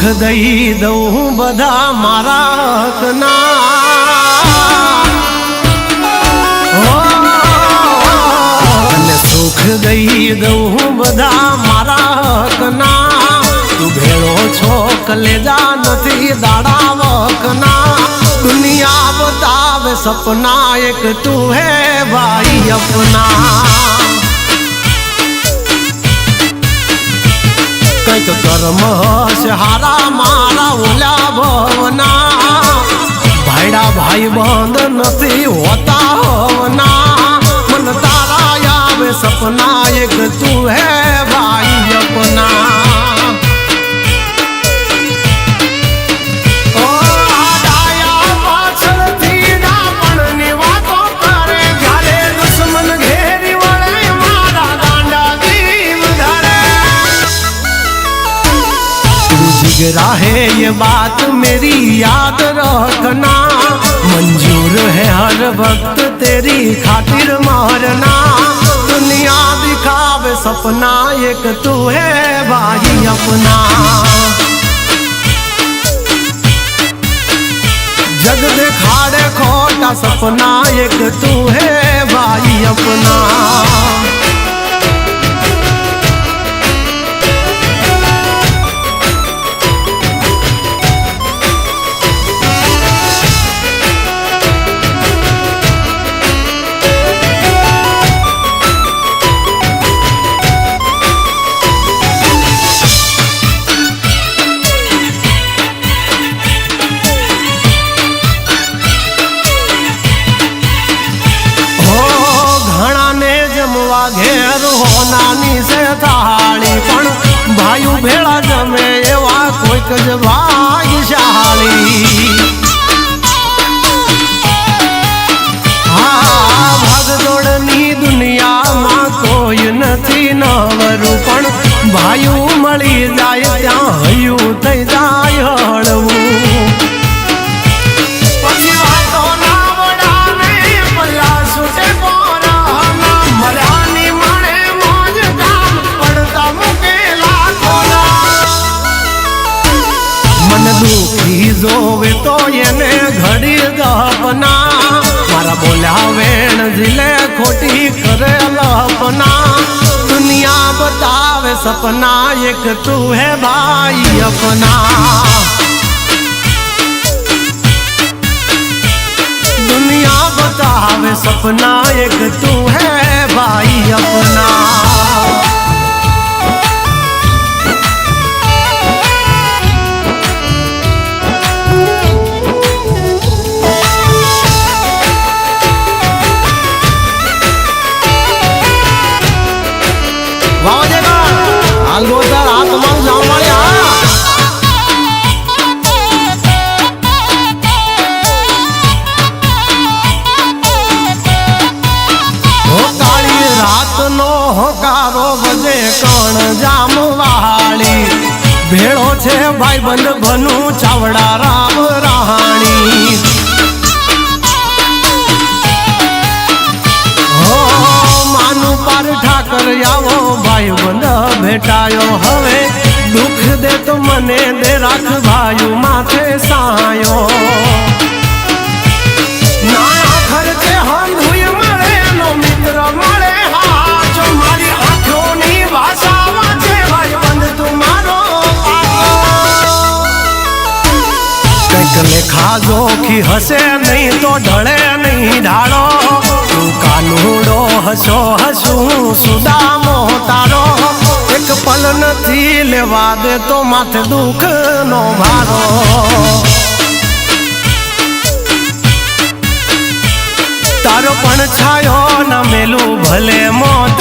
સુખ દઈ દઉં બધા મારા હકના અને સુખ દઈ દઉં બધા મારા હકના તું ભેળો છો, કલેજા નથી દાડા વકના દુનિયા બતાવે સપના એક તું હે ભાઈ અપના. કંઈક ધર્મ હશે હારા મારા ઓલા ભવના ભાઈડા ભાઈ બંધ નથી હોતા હોવના મન તારા આવે સપના એક તું હે ભાઈ અપના. है ये बात मेरी याद रखना। मंजूर है हर वक्त तेरी खातिर मारना। दुनिया दिखावे सपना, एक तू है भाई अपना। जग दिखाड़े खोटा सपना, एक तू है ભેળા જમે એવા કોઈક જ જોવે તો એને ઘડી દપના મારા બોલ્યા વેણ જીલે ખોટી કરે લપના દુનિયા બતાવે સપના, એક તું હે ભાઈ અપના. દુનિયા બતાવે સપના, એક તું હે ભાઈ અપના. રાતનો હોકારો વજે કણ જામવાળી. ભેળો છે ભાઈ બંધ ભનું ચાવડા રામ રાહાણી. હો, માનું પાર ઠાકર આવો ભાઈ બંધ ભેટાયો. હવે દુઃખ દે તો મને દે રાખ ભાઈ માથે સાયો. ના ખર્ચે હંધુય કંઈક કી હસે નહીં તો ઢળે નહીં ઢાળો. તું કાનુડો હસો હસું, સુદામો તારો. એક પલ નથી લેવા દે તો માથે દુઃખ નો ભારો. તારો પણ છાયો ન મેલું ભલે મોત